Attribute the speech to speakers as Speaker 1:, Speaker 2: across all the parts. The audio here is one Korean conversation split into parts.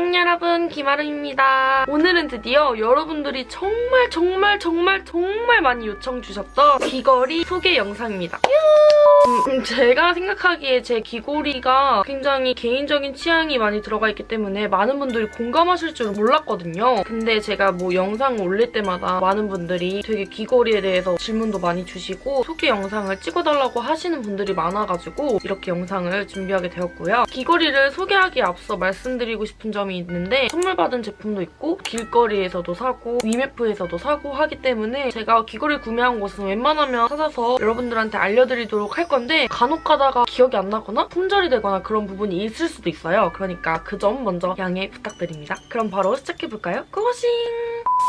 Speaker 1: 안녕 여러분 김아름입니다. 오늘은 드디어 여러분들이 정말 정말 정말 정말 많이 요청 주셨던 귀걸이 소개 영상입니다. 음, 음, 제가 생각하기에 제 귀걸이가 굉장히 개인적인 취향이 많이 들어가 있기 때문에 많은 분들이 공감하실 줄 몰랐거든요. 근데 제가 뭐 영상 올릴 때마다 많은 분들이 되게 귀걸이에 대해서 질문도 많이 주시고 소개 영상을 찍어달라고 하시는 분들이 많아가지고 이렇게 영상을 준비하게 되었고요. 귀걸이를 소개하기에 앞서 말씀드리고 싶은 점이 있는데 선물 받은 제품도 있고 길거리에서도 사고 위메프에서도 사고 하기 때문에 제가 귀걸이 구매한 곳은 웬만하면 찾아서 여러분들한테 알려드리도록 할 건데 간혹 가다가 기억이 안 나거나 품절이 되거나 그런 부분이 있을 수도 있어요. 그러니까 그 점 먼저 양해 부탁드립니다. 그럼 바로 시작해볼까요? 고고싱!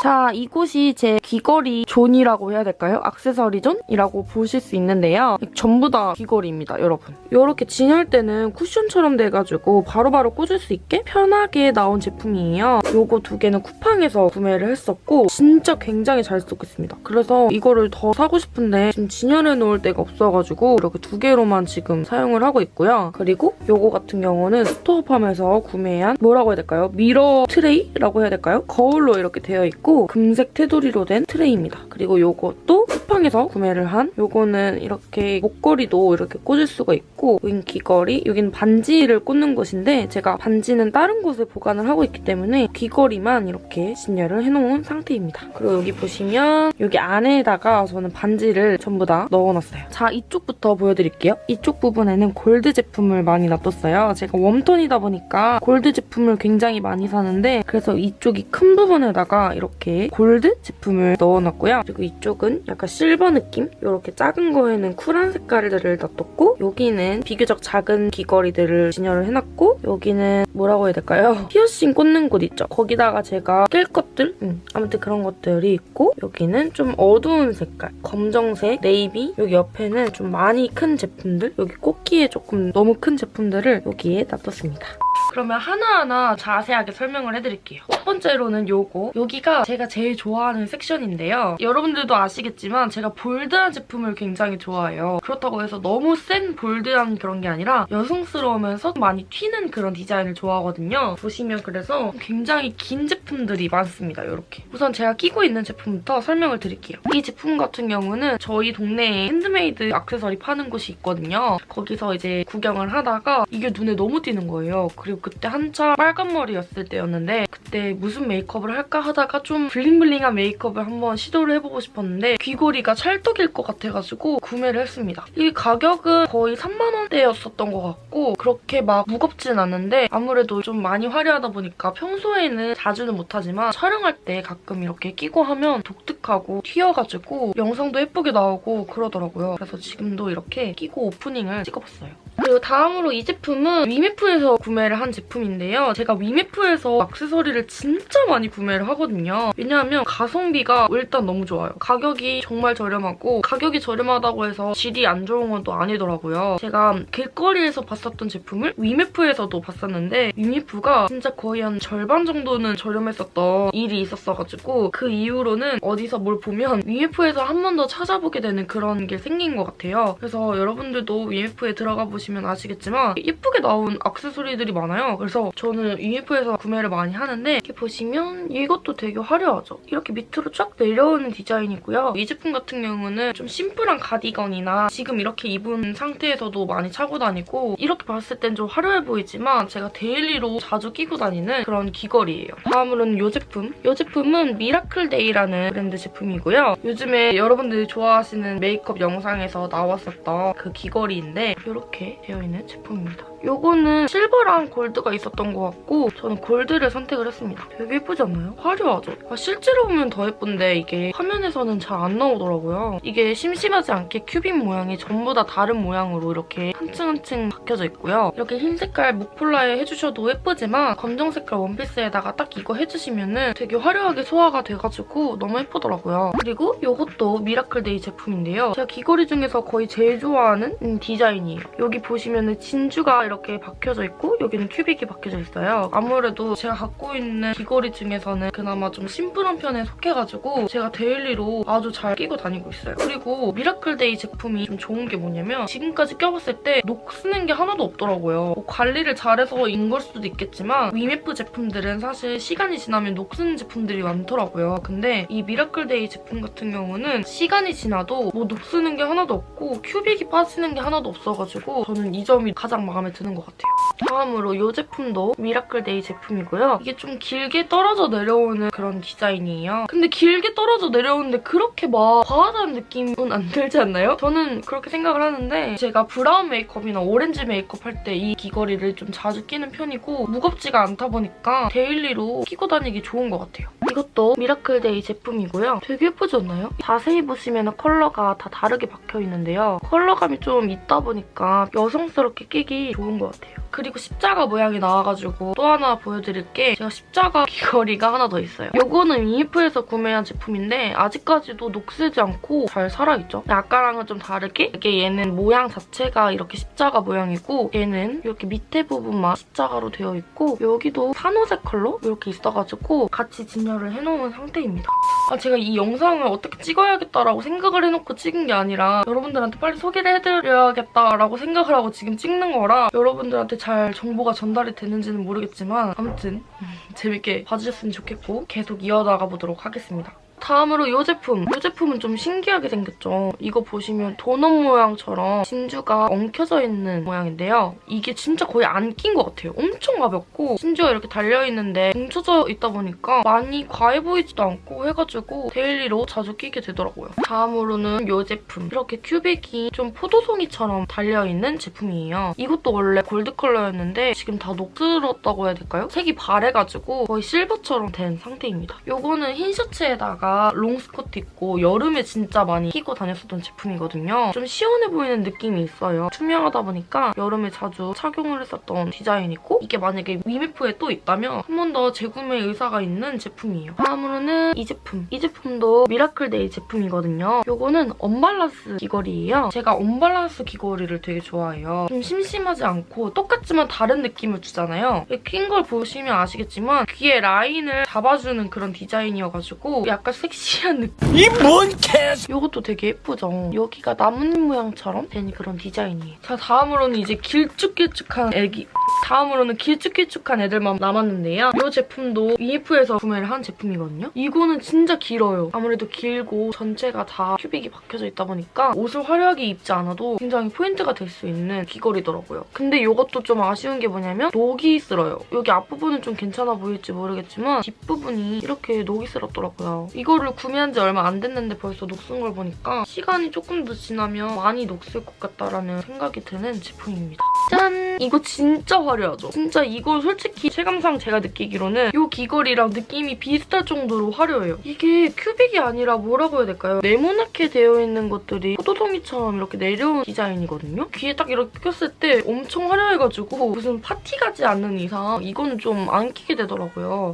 Speaker 1: 자, 이곳이 제 귀걸이 존이라고 해야 될까요? 액세서리 존이라고 보실 수 있는데요. 전부 다 귀걸이입니다, 여러분. 이렇게 진열대는 쿠션처럼 돼가지고 바로 바로 꽂을 수 있게 편하게 나온 제품이에요. 요거 두 개는 쿠팡에서 구매를 했었고 진짜 굉장히 잘 쓰고 있습니다. 그래서 이거를 더 사고 싶은데 지금 진열해 놓을 데가 없어가지고 이렇게 두 개로만 지금 사용을 하고 있고요. 그리고 요거 같은 경우는 스토어팜에서 구매한 뭐라고 해야 될까요? 미러 트레이라고 해야 될까요? 거울로 이렇게 되어 있고 금색 테두리로 된 트레이입니다. 그리고 요것도 쿠팡에서 구매를 한 요거는 이렇게 목걸이도 이렇게 꽂을 수가 있고 여긴 귀걸이, 여긴 반지를 꽂는 곳인데 제가 반지는 다른 곳에 보관을 하고 있기 때문에 귀걸이만 이렇게 진열을 해놓은 상태입니다. 그리고 여기 보시면 여기 안에다가 저는 반지를 전부 다 넣어놨어요. 자 이쪽부터 보여드릴게요. 이쪽 부분에는 골드 제품을 많이 놔뒀어요. 제가 웜톤이다 보니까 골드 제품을 굉장히 많이 사는데 그래서 이쪽이 큰 부분에다가 이렇게 골드 제품을 넣어놨고요. 그리고 이쪽은 약간 실버 느낌? 이렇게 작은 거에는 쿨한 색깔들을 놔뒀고 여기는 비교적 작은 귀걸이들을 진열을 해놨고 여기는 뭐라고 해야 될까요? 피어싱 꽂는 곳 있죠? 거기다가 제가 낄 것들? 음, 아무튼 그런 것들이 있고 여기는 좀 어두운 색깔 검정색, 네이비 여기 옆에는 좀 많이 큰 제품들 여기 꽂기에 조금 너무 큰 제품들을 여기에 놔뒀습니다. 그러면 하나하나 자세하게 설명을 해드릴게요. 첫 번째로는 요거. 여기가 제가 제일 좋아하는 섹션인데요. 여러분들도 아시겠지만 제가 볼드한 제품을 굉장히 좋아해요. 그렇다고 해서 너무 센 볼드한 그런 게 아니라 여성스러우면서 많이 튀는 그런 디자인을 좋아하거든요. 보시면 그래서 굉장히 긴 제품들이 많습니다. 이렇게. 우선 제가 끼고 있는 제품부터 설명을 드릴게요. 이 제품 같은 경우는 저희 동네에 핸드메이드 액세서리 파는 곳이 있거든요. 거기서 이제 구경을 하다가 이게 눈에 너무 띄는 거예요. 그리고 그때 한참 빨간 머리였을 때였는데 그때 무슨 메이크업을 할까 하다가 좀 블링블링한 메이크업을 한번 시도를 해보고 싶었는데 귀걸이 가 찰떡일 것 같아가지고 구매를 했습니다. 이 가격은 거의 3만 원대였었던 것 같고 그렇게 막 무겁진 않은데 아무래도 좀 많이 화려하다 보니까 평소에는 자주는 못하지만 촬영할 때 가끔 이렇게 끼고 하면 독특하고 튀어가지고 영상도 예쁘게 나오고 그러더라고요. 그래서 지금도 이렇게 끼고 오프닝을 찍어봤어요. 그리고 다음으로 이 제품은 위메프에서 구매를 한 제품인데요. 제가 위메프에서 액세서리를 진짜 많이 구매를 하거든요. 왜냐하면 가성비가 일단 너무 좋아요. 가격이 정말 저렴하고 가격이 저렴하다고 해서 질이 안 좋은 건 또 아니더라고요. 제가 길거리에서 봤었던 제품을 위메프에서도 봤었는데 위메프가 진짜 거의 한 절반 정도는 저렴했었던 일이 있었어가지고 그 이후로는 어디서 뭘 보면 위메프에서 한 번 더 찾아보게 되는 그런 게 생긴 것 같아요. 그래서 여러분들도 위메프에 들어가 보시면 아시겠지만 예쁘게 나온 액세서리들이 많아요. 그래서 저는 위메프에서 구매를 많이 하는데 이렇게 보시면 이것도 되게 화려하죠. 이렇게 밑으로 쫙 내려오는 디자인이고요. 이 제품 같은 경우는 좀 심플한 가디건이나 지금 이렇게 입은 상태에서도 많이 차고 다니고 이렇게 봤을 땐 좀 화려해 보이지만 제가 데일리로 자주 끼고 다니는 그런 귀걸이에요. 다음으로는 이 제품. 이 제품은 미라클데이라는 브랜드 제품이고요. 요즘에 여러분들이 좋아하시는 메이크업 영상에서 나왔었던 그 귀걸이인데 이렇게 되어 있는 제품입니다. 요거는 실버랑 골드가 있었던 것 같고 저는 골드를 선택을 했습니다. 되게 예쁘지 않나요? 화려하죠? 아, 실제로 보면 더 예쁜데 이게 화면에서는 잘 안 나오더라고요. 이게 심심하지 않게 큐빅 모양이 전부 다 다른 모양으로 이렇게 한 층 한 층 박혀져 있고요. 이렇게 흰 색깔 목폴라에 해주셔도 예쁘지만 검정 색깔 원피스에다가 딱 이거 해주시면 되게 화려하게 소화가 돼가지고 너무 예쁘더라고요. 그리고 이것도 미라클데이 제품인데요. 제가 귀걸이 중에서 거의 제일 좋아하는 음, 디자인이에요. 여기 보시면 진주가 이렇게 박혀져 있고 여기는 큐빅이 박혀져 있어요. 아무래도 제가 갖고 있는 귀걸이 중에서는 그나마 좀 심플한 편에 속해가지고 제가 데일리로 아주 잘 끼고 다니고 있어요. 그리고 미라클데이 제품이 좀 좋은 게 뭐냐면 지금까지 껴봤을 때 녹 쓰는 게 하나도 없더라고요. 뭐 관리를 잘해서인 걸 수도 있겠지만 위메프 제품들은 사실 시간이 지나면 녹 쓰는 제품들이 많더라고요. 근데 이 미라클데이 제품 같은 경우는 시간이 지나도 뭐 녹 쓰는 게 하나도 없고 큐빅이 빠지는 게 하나도 없어가지고 저는 이 점이 가장 마음에 드는 것 같아요. 다음으로 이 제품도 미라클데이 제품이고요. 이게 좀 길게 떨어져 내려오는 그런 디자인이에요. 근데 길게 떨어져 내려오는데 그렇게 막 과하다는 느낌은 안 들지 않나요? 저는 그렇게 생각을 하는데 제가 브라운 메이크업이나 오렌지 메이크업 할 때 이 귀걸이를 좀 자주 끼는 편이고 무겁지가 않다 보니까 데일리로 끼고 다니기 좋은 것 같아요. 이것도 미라클데이 제품이고요. 되게 예쁘지 않나요? 자세히 보시면 컬러가 다 다르게 박혀 있는데요. 컬러감이 좀 있다 보니까 여성스럽게 끼기 좋은 것 같아요. 그리고 십자가 모양이 나와가지고 또 하나 보여드릴 게 제가 십자가 귀걸이가 하나 더 있어요. 요거는 위니프에서 구매한 제품인데 아직까지도 녹슬지 않고 잘 살아있죠. 아까랑은 좀 다르게 이게 얘는 모양 자체가 이렇게 십자가 모양이고 얘는 이렇게 밑에 부분만 십자가로 되어 있고 여기도 산호색 컬러 이렇게 있어가지고 같이 진열을 해놓은 상태입니다. 아, 제가 이 영상을 어떻게 찍어야겠다라고 생각을 해놓고 찍은 게 아니라 여러분들한테 빨리 소개를 해드려야겠다라고 생각을 하고 지금 찍는 거라 여러분들한테 잘 정보가 전달이 되는지는 모르겠지만 아무튼 음, 재밌게 봐주셨으면 좋겠고 계속 이어나가 보도록 하겠습니다. 다음으로 이 제품. 이 제품은 좀 신기하게 생겼죠. 이거 보시면 도넛 모양처럼 진주가 엉켜져 있는 모양인데요. 이게 진짜 거의 안 낀 것 같아요. 엄청 가볍고 심지어 이렇게 달려있는데 뭉쳐져 있다 보니까 많이 과해 보이지도 않고 해가지고 데일리로 자주 끼게 되더라고요. 다음으로는 이 제품. 이렇게 큐빅이 좀 포도송이처럼 달려있는 제품이에요. 이것도 원래 골드 컬러였는데 지금 다 녹슬었다고 해야 될까요? 색이 바래가지고 거의 실버처럼 된 상태입니다. 이거는 흰 셔츠에다가 롱스커트 입고 여름에 진짜 많이 끼고 다녔었던 제품이거든요. 좀 시원해 보이는 느낌이 있어요. 투명하다 보니까 여름에 자주 착용을 했었던 디자인이고 이게 만약에 위메프에 또 있다면 한 번 더 재구매 의사가 있는 제품이에요. 다음으로는 이 제품. 이 제품도 미라클데이 제품이거든요. 이거는 언발란스 귀걸이에요. 제가 언발란스 귀걸이를 되게 좋아해요. 좀 심심하지 않고 똑같지만 다른 느낌을 주잖아요. 낀 걸 보시면 아시겠지만 귀에 라인을 잡아주는 그런 디자인이어가지고 약간 섹시한 느낌.
Speaker 2: 이 뭔 개!
Speaker 1: 이것도 되게 예쁘죠? 여기가 나뭇잎 모양처럼 된 그런 디자인이에요. 자, 다음으로는 이제 길쭉길쭉한 애기. 다음으로는 길쭉길쭉한 애들만 남았는데요. 이 제품도 위프에서 구매를 한 제품이거든요. 이거는 진짜 길어요. 아무래도 길고 전체가 다 큐빅이 박혀져 있다 보니까 옷을 화려하게 입지 않아도 굉장히 포인트가 될 수 있는 귀걸이더라고요. 근데 이것도 좀 아쉬운 게 뭐냐면 녹이 쓸어요. 여기 앞부분은 좀 괜찮아 보일지 모르겠지만 뒷부분이 이렇게 녹이 쓸었더라고요. 이거 를 구매한 지 얼마 안 됐는데 벌써 녹슨 걸 보니까 시간이 조금 더 지나면 많이 녹슬 것 같다라는 생각이 드는 제품입니다. 짠! 이거 진짜 화려하죠? 진짜 이걸 솔직히 체감상 제가 느끼기로는 이 귀걸이랑 느낌이 비슷할 정도로 화려해요. 이게 큐빅이 아니라 뭐라고 해야 될까요? 네모나게 되어 있는 것들이 포도송이처럼 이렇게 내려온 디자인이거든요? 귀에 딱 이렇게 꼈을 때 엄청 화려해가지고 무슨 파티 가지 않는 이상 이거는 좀 안 끼게 되더라고요.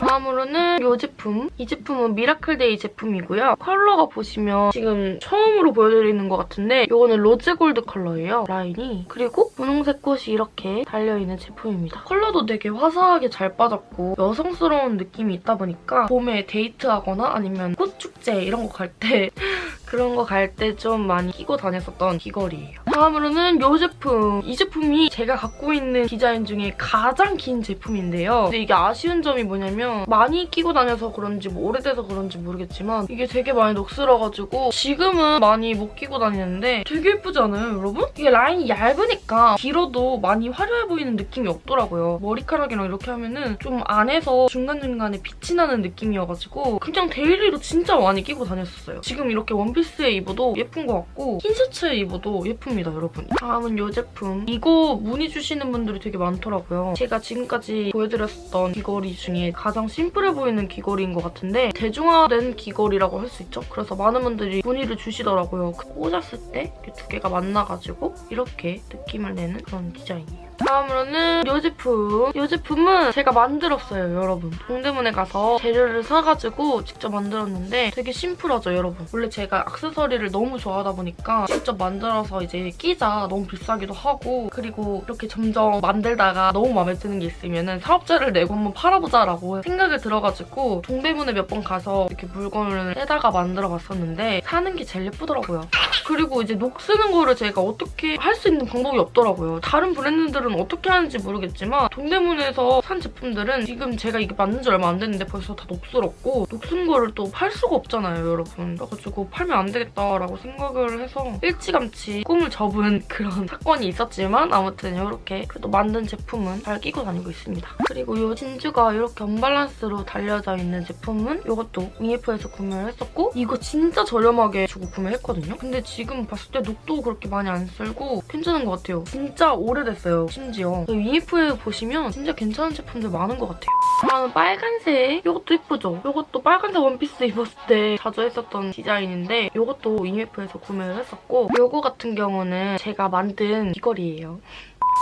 Speaker 1: 다음으로는 이 제품. 이 제품은 미라클데이 제품이고요. 컬러가 보시면 지금 처음으로 보여드리는 것 같은데 이거는 로즈골드 컬러예요. 라인이. 그리고 분홍색 꽃이 이렇게 달려있는 제품입니다. 컬러도 되게 화사하게 잘 빠졌고 여성스러운 느낌이 있다 보니까 봄에 데이트하거나 아니면 꽃축제 이런 거 갈 때 그런 거 갈 때 좀 많이 끼고 다녔었던 귀걸이에요. 다음으로는 이 제품. 이 제품이 제가 갖고 있는 디자인 중에 가장 긴 제품인데요. 근데 이게 아쉬운 점이 뭐냐면 많이 끼고 다녀서 그런지 뭐 오래돼서 그런지 모르겠지만 이게 되게 많이 녹슬어가지고 지금은 많이 못 끼고 다니는데 되게 예쁘지 않아요, 여러분? 이게 라인이 얇으니까 길어도 많이 화려해 보이는 느낌이 없더라고요. 머리카락이랑 이렇게 하면은 좀 안에서 중간중간에 빛이 나는 느낌이어가지고 그냥 데일리로 진짜 많이 끼고 다녔었어요. 지금 이렇게 원피스에 입어도 예쁜 것 같고 흰 셔츠에 입어도 예쁩니다, 여러분. 다음은 이 제품. 이거 문의 주시는 분들이 되게 많더라고요. 제가 지금까지 보여드렸던 귀걸이 중에 가장 심플해 보이는 귀걸이인 것 같은데 대중화된 귀걸이라고 할 수 있죠. 그래서 많은 분들이 문의를 주시더라고요. 그 꽂았을 때 두 개가 만나가지고 이렇게 느낌을 내는 그런 디자인이에요. 다음으로는 이 제품. 이 제품은 제가 만들었어요, 여러분. 동대문에 가서 재료를 사가지고 직접 만들었는데 되게 심플하죠, 여러분. 원래 제가 액세서리를 너무 좋아하다 보니까 직접 만들어서 이제 끼자 너무 비싸기도 하고 그리고 이렇게 점점 만들다가 너무 마음에 드는 게 있으면 사업자를 내고 한번 팔아보자라고 생각이 들어가지고 동대문에 몇 번 가서 이렇게 물건을 떼다가 만들어 봤었는데 사는 게 제일 예쁘더라고요. 그리고 이제 녹 쓰는 거를 제가 어떻게 할 수 있는 방법이 없더라고요. 다른 브랜드들은 어떻게 하는지 모르겠지만 동대문에서 산 제품들은 지금 제가 이게 만든 지 얼마 안 됐는데 벌써 다 녹슬었고 녹슨 거를 또 팔 수가 없잖아요, 여러분. 그래가지고 팔면 안 되겠다라고 생각을 해서 일찌감치 꿈을 접은 그런 사건이 있었지만 아무튼 이렇게 그래도 만든 제품은 잘 끼고 다니고 있습니다. 그리고 이 진주가 이렇게 언밸런스로 달려져 있는 제품은 이것도 EF에서 구매를 했었고 이거 진짜 저렴하게 주고 구매했거든요. 근데 지금 봤을 때 녹도 그렇게 많이 안 쓸고 괜찮은 것 같아요. 진짜 오래됐어요, 심지어. EF에 보시면 진짜 괜찮은 제품들 많은 것 같아요. 다음은 빨간색. 이것도 예쁘죠? 이것도 빨간색 원피스 입었을 때 자주 했었던 디자인인데 이것도 EF에서 구매를 했었고 이거 같은 경우는 제가 만든 귀걸이에요.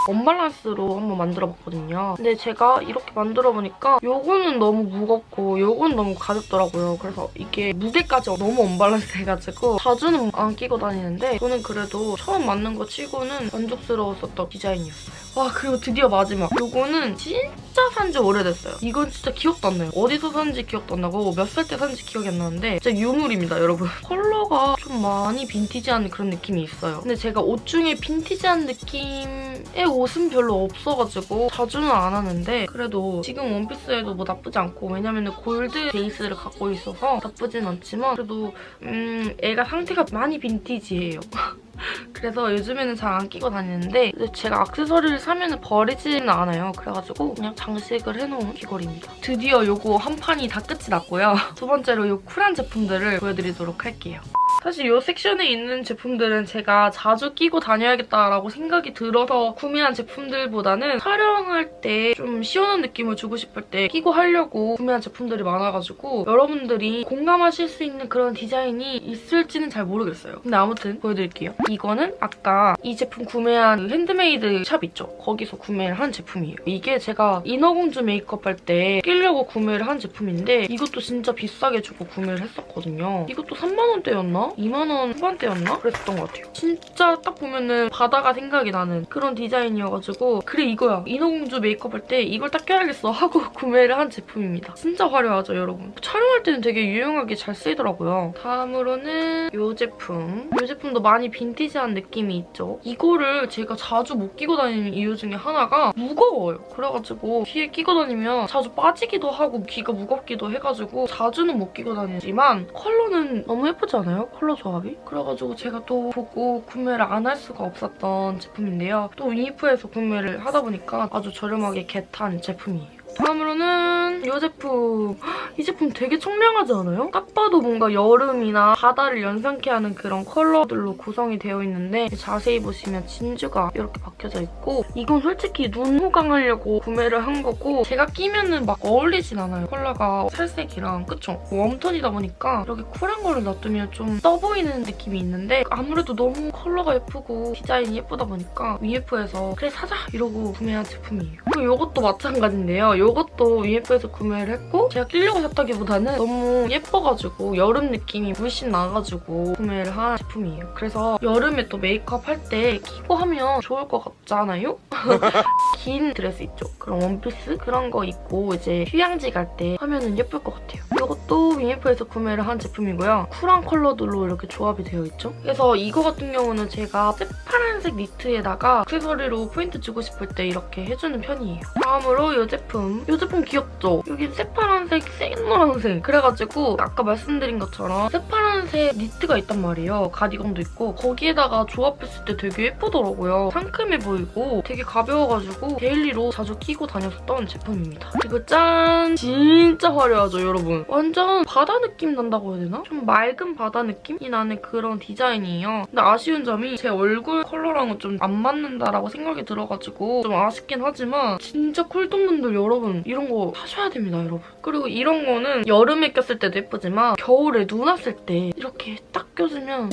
Speaker 1: 언밸런스로 한번 만들어봤거든요. 근데 제가 이렇게 만들어보니까 요거는 너무 무겁고 요건 너무 가볍더라고요. 그래서 이게 무게까지 너무 언밸런스 해가지고 자주는 안 끼고 다니는데 저는 그래도 처음 만든 거 치고는 만족스러웠었던 디자인이었어요. 와 그리고 드디어 마지막 요거는 진짜 산지 오래됐어요. 이건 진짜 기억도 안 나요. 어디서 산지 기억도 안 나고 몇 살 때 산지 기억이 안 나는데 진짜 유물입니다 여러분. 컬러가 좀 많이 빈티지한 그런 느낌이 있어요. 근데 제가 옷 중에 빈티지한 느낌의 옷은 별로 없어가지고 자주는 안 하는데 그래도 지금 원피스에도 뭐 나쁘지 않고 왜냐면 골드 베이스를 갖고 있어서 나쁘진 않지만 그래도 음 애가 상태가 많이 빈티지해요. 그래서 요즘에는 잘 안 끼고 다니는데 제가 액세서리를 사면 버리지는 않아요. 그래가지고 그냥 장식을 해놓은 귀걸이입니다. 드디어 요거 한 판이 다 끝이 났고요. 두 번째로 요 쿨한 제품들을 보여드리도록 할게요. 사실 이 섹션에 있는 제품들은 제가 자주 끼고 다녀야겠다라고 생각이 들어서 구매한 제품들보다는 촬영할 때 좀 시원한 느낌을 주고 싶을 때 끼고 하려고 구매한 제품들이 많아가지고 여러분들이 공감하실 수 있는 그런 디자인이 있을지는 잘 모르겠어요. 근데 아무튼 보여드릴게요. 이거는 아까 이 제품 구매한 그 핸드메이드 샵 있죠? 거기서 구매를 한 제품이에요. 이게 제가 인어공주 메이크업 할 때 끼려고 구매를 한 제품인데 이것도 진짜 비싸게 주고 구매를 했었거든요. 이것도 3만원대였나? 2만원 후반대였나? 그랬었던 것 같아요. 진짜 딱 보면은 바다가 생각이 나는 그런 디자인이어가지고 그래 이거야. 인어공주 메이크업 할 때 이걸 딱 껴야겠어 하고 구매를 한 제품입니다. 진짜 화려하죠 여러분? 촬영할 때는 되게 유용하게 잘 쓰이더라고요. 다음으로는 이 제품. 이 제품도 많이 빈티지한 느낌이 있죠. 이거를 제가 자주 못 끼고 다니는 이유 중에 하나가 무거워요. 그래가지고 귀에 끼고 다니면 자주 빠지기도 하고 귀가 무겁기도 해가지고 자주는 못 끼고 다니지만 컬러는 너무 예쁘지 않아요? 컬러 조합이? 그래가지고 제가 또 보고 구매를 안 할 수가 없었던 제품인데요. 또 위니프에서 구매를 하다 보니까 아주 저렴하게 겟한 제품이에요. 다음으로는 이 제품. 이 제품 되게 청량하지 않아요? 딱 봐도 뭔가 여름이나 바다를 연상케 하는 그런 컬러들로 구성이 되어 있는데 자세히 보시면 진주가 이렇게 박혀져 있고 이건 솔직히 눈 호강하려고 구매를 한 거고 제가 끼면은 막 어울리진 않아요. 컬러가 살색이랑 그쵸? 웜톤이다 보니까 이렇게 쿨한 거를 놔두면 좀 떠 보이는 느낌이 있는데 아무래도 너무 컬러가 예쁘고 디자인이 예쁘다 보니까 위에프에서 그래 사자 이러고 구매한 제품이에요. 그리고 이것도 마찬가지인데요. 이것도 위에프에서 구매를 했고 제가 끼려고 샀다기보다는 너무 예뻐가지고 여름 느낌이 물씬 나가지고 구매를 한 제품이에요. 그래서 여름에 또 메이크업 할 때 끼고 하면 좋을 것 같잖아요? 긴 드레스 있죠? 그런 원피스? 그런 거 입고 이제 휴양지 갈 때 하면은 예쁠 것 같아요. 이것도 위니프에서 구매를 한 제품이고요. 쿨한 컬러들로 이렇게 조합이 되어 있죠? 그래서 이거 같은 경우는 제가 새파란색 니트에다가 액세서리로 포인트 주고 싶을 때 이렇게 해주는 편이에요. 다음으로 이 제품. 이 제품 귀엽죠? 여기 새파란색, 생노란색. 그래가지고 아까 말씀드린 것처럼 새파란색 니트가 있단 말이에요. 가디건도 있고 거기에다가 조합했을 때 되게 예쁘더라고요. 상큼해 보이고 되게 가벼워가지고 데일리로 자주 끼고 다녔었던 제품입니다. 그리고 짠! 진짜 화려하죠, 여러분? 완전 바다 느낌 난다고 해야 되나? 좀 맑은 바다 느낌이 나는 그런 디자인이에요. 근데 아쉬운 점이 제 얼굴 컬러랑은 좀 안 맞는다라고 생각이 들어가지고 좀 아쉽긴 하지만 진짜 쿨톤분들 여러분 이런 거 하셔야 됩니다, 여러분. 그리고 이런 거는 여름에 꼈을 때도 예쁘지만 겨울에 눈 왔을 때 이렇게 딱 껴주면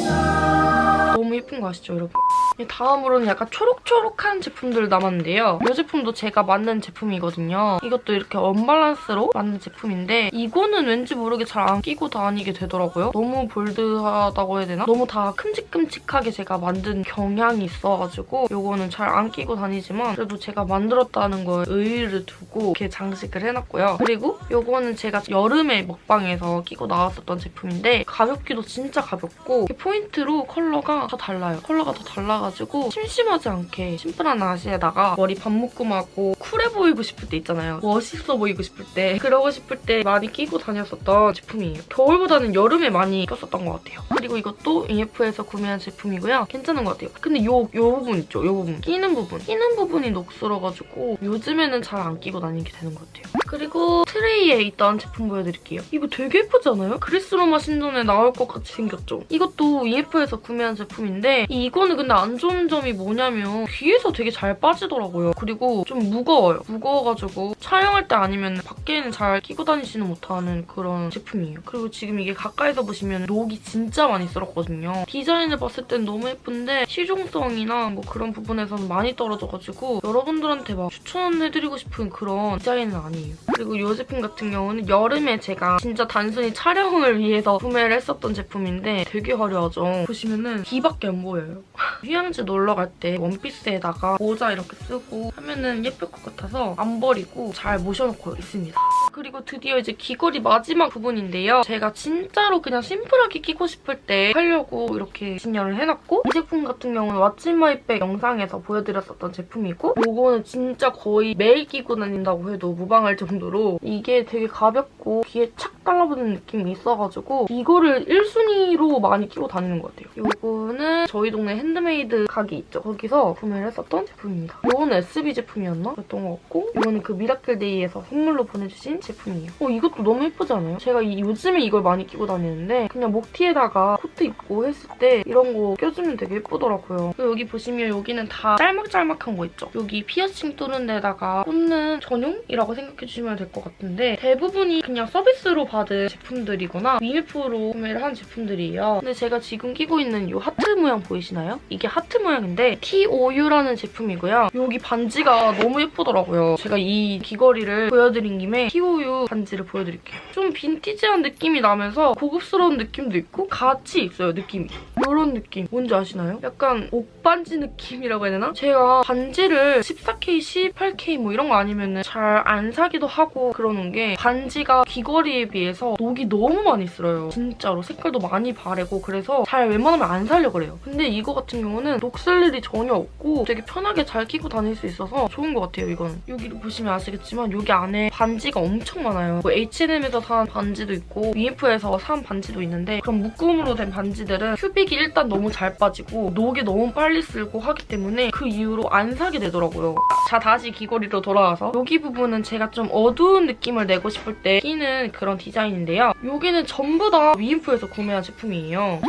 Speaker 1: 너무 예쁜 거 아시죠, 여러분? 네, 다음으로는 약간 초록초록한 제품들 남았는데요. 이 제품도 제가 만든 제품이거든요. 이것도 이렇게 언밸런스로 만든 제품인데 이거는 왠지 모르게 잘 안 끼고 다니게 되더라고요. 너무 볼드하다고 해야 되나? 너무 다 큼직큼직하게 제가 만든 경향이 있어가지고 이거는 잘 안 끼고 다니지만 그래도 제가 만들었다는 거에 의의를 두고 이렇게 장식을 해놨고요. 그리고 이거는 제가 여름에 먹방에서 끼고 나왔었던 제품인데 가볍기도 진짜 가볍고 포인트로 컬러가 다 달라요. 컬러가 다 달라가지고 심심하지 않게 심플한 나시 에다가 머리 반묶음하고 쿨해 보이고 싶을 때 있잖아요. 멋있어 보이고 싶을 때 그러고 싶을 때 많이 끼고 다녔었던 제품이에요. 겨울보다는 여름에 많이 꼈었던 것 같아요. 그리고 이것도 EF에서 구매한 제품이고요. 괜찮은 것 같아요. 근데 요, 요 부분 있죠? 요 부분. 끼는 부분. 끼는 부분이 녹슬어가지고 요즘에는 잘 안 끼고 다니게 되는 것 같아요. 그리고 트레이에 있던 제품 보여드릴게요. 이거 되게 예쁘지 않아요? 그리스로마 신전에 나올 것 같이 생겼죠? 이것도 EF에서 구매한 제품인데 이거는 근데 안 좋은 점이 뭐냐면 귀에서 되게 잘 빠 지더라고요. 그리고 좀 무거워요. 무거워가지고 촬영할 때 아니면 밖에는 잘 끼고 다니지는 못하는 그런 제품이에요. 그리고 지금 이게 가까이서 보시면 녹이 진짜 많이 쓸었거든요. 디자인을 봤을 땐 너무 예쁜데 실용성이나 뭐 그런 부분에서는 많이 떨어져가지고 여러분들한테 막 추천해드리고 싶은 그런 디자인은 아니에요. 그리고 이 제품 같은 경우는 여름에 제가 진짜 단순히 촬영을 위해서 구매를 했었던 제품인데 되게 화려하죠. 보시면은 귀밖에 안 보여요. 휴양지 놀러 갈 때 원피스에다가 모자 이렇게 쓰고 하면은 예쁠 것 같아서 안 버리고 잘 모셔놓고 있습니다. 그리고 드디어 이제 귀걸이 마지막 부분인데요. 제가 진짜로 그냥 심플하게 끼고 싶을 때 하려고 이렇게 진열을 해놨고 이 제품 같은 경우는 왓츠 마이백 영상에서 보여드렸었던 제품이고 이거는 진짜 거의 매일 끼고 다닌다고 해도 무방할 정도로 이게 되게 가볍고 귀에 착 달라붙는 느낌이 있어가지고 이거를 1순위로 많이 끼고 다니는 것 같아요. 이거는 저희 동네 핸드메이드 가게 있죠. 거기서 구매를 했었던 제품입니다. 이거는 SB 제품이었나? 그랬던 것 같고 이거는 그 미라클데이에서 선물로 보내주신 제품이에요. 어 이것도 너무 예쁘지 않아요? 제가 이- 요즘에 이걸 많이 끼고 다니는데 그냥 목티에다가 코트 입고 했을 때 이런 거 껴주면 되게 예쁘더라고요. 여기 보시면 여기는 다 짤막짤막한 거 있죠? 여기 피어싱 뚫는 데다가 꽂는 전용이라고 생각해주시면 될 것 같은데 대부분이 그냥 서비스로 받은 제품들이거나 위메프로 구매를 한 제품들이에요. 근데 제가 지금 끼고 있는 이 하트 모양 보이시나요? 이게 하트 모양인데 TOU라는 제품이고요. 여기 반지가 너무 예쁘더라고요. 제가 이 귀걸이를 보여드린 김에 TOU 반지를 보여드릴게요. 좀 빈티지한 느낌이 나면서 고급스러운 느낌도 있고 같이 있어요, 느낌이. 이런 느낌. 뭔지 아시나요? 약간 옥반지 느낌이라고 해야 되나? 제가 반지를 14K, 18K 뭐 이런 거 아니면 잘 안 사기도 하고 그러는 게 반지가 귀걸이에 비해서 녹이 너무 많이 쓸어요. 진짜로. 색깔도 많이 바래고 그래서 잘 웬만하면 안 사려고 그래요. 근데 이거 같은 경우는 녹쓸 일이 전혀 없고 되게 편하게 잘 끼고 다닐 수 있어서 좋은 것 같아요, 이거는. 여기를 보시면 아시겠지만 여기 안에 반지가 엄청 많아요. 뭐 H&M에서 산 반지도 있고 VF에서 산 반지도 있는데 그런 묶음으로 된 반지들은 큐빅이 일단 너무 잘 빠지고 녹이 너무 빨리 쓸고 하기 때문에 그 이후로 안 사게 되더라고요. 자, 다시 귀걸이로 돌아와서 여기 부분은 제가 좀 어두운 느낌을 내고 싶을 때 끼는 그런 디자인인데요. 여기는 전부 다 위인프에서 구매한 제품이에요.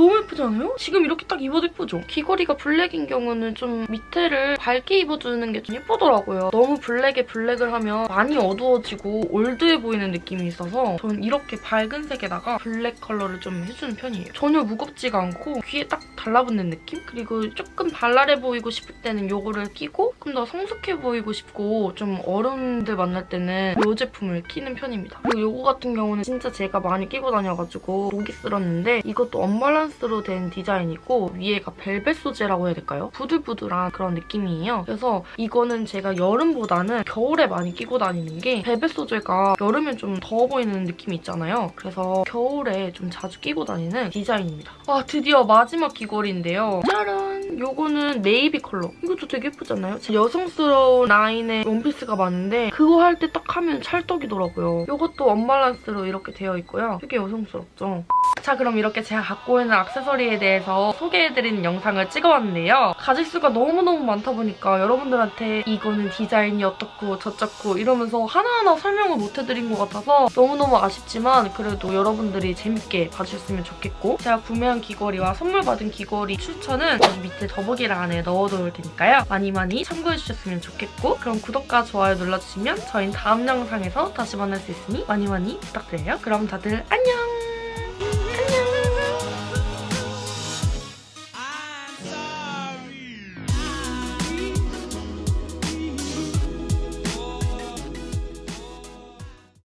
Speaker 1: 짠! 너무 예쁘지 않아요? 지금 이렇게 딱 입어도 예쁘죠? 귀걸이가 블랙인 경우는 좀 밑에를 밝게 입어주는 게 좀 예쁘더라고요. 너무 블랙에 블랙을 하면 많이 어두워지고 올드해 보이는 느낌이 있어서 저는 이렇게 밝은 색에다가 블랙 컬러를 좀 해주는 편이에요. 전혀 무겁지가 않고 귀에 딱 달라붙는 느낌? 그리고 조금 발랄해 보이고 싶을 때는 이거를 끼고 조금 더 성숙해 보이고 싶고 좀 어른들 만날 때는 이 제품을 끼는 편입니다. 그리고 이거 같은 경우는 진짜 제가 많이 끼고 다녀가지고 목이 쓸었는데 이것도 언밸런스 로 된 디자인이고 위에가 벨벳 소재라고 해야 될까요? 부들부들한 그런 느낌이에요. 그래서 이거는 제가 여름보다는 겨울에 많이 끼고 다니는 게 벨벳 소재가 여름엔 좀 더워 보이는 느낌이 있잖아요. 그래서 겨울에 좀 자주 끼고 다니는 디자인입니다. 와 드디어 마지막 귀걸이인데요. 짜란! 요거는 네이비 컬러. 이것도 되게? 제 여성스러운 라인의 원피스가 많은데 그거 할 때 딱 하면 찰떡이더라고요. 이것도 언밸런스로 이렇게 되어 있고요. 되게 여성스럽죠? 자 그럼 이렇게 제가 갖고 있는 액세서리에 대해서 소개해드리는 영상을 찍어봤는데요. 가짓수가 너무너무 많다 보니까 여러분들한테 이거는 디자인이 어떻고 저쩌고 이러면서 하나하나 설명을 못 해드린 것 같아서 너무너무 아쉽지만 그래도 여러분들이 재밌게 봐주셨으면 좋겠고 제가 구매한 귀걸이와 선물 받은 귀걸이 추천은 여기 밑에 더보기란에 넣어놓을 테니까요. 많이 많이 참고해주셨으면 좋겠고 그럼 구독과 좋아요 눌러주시면 저희는 다음 영상에서 다시 만날 수 있으니 많이 많이 부탁드려요. 그럼 다들 안녕!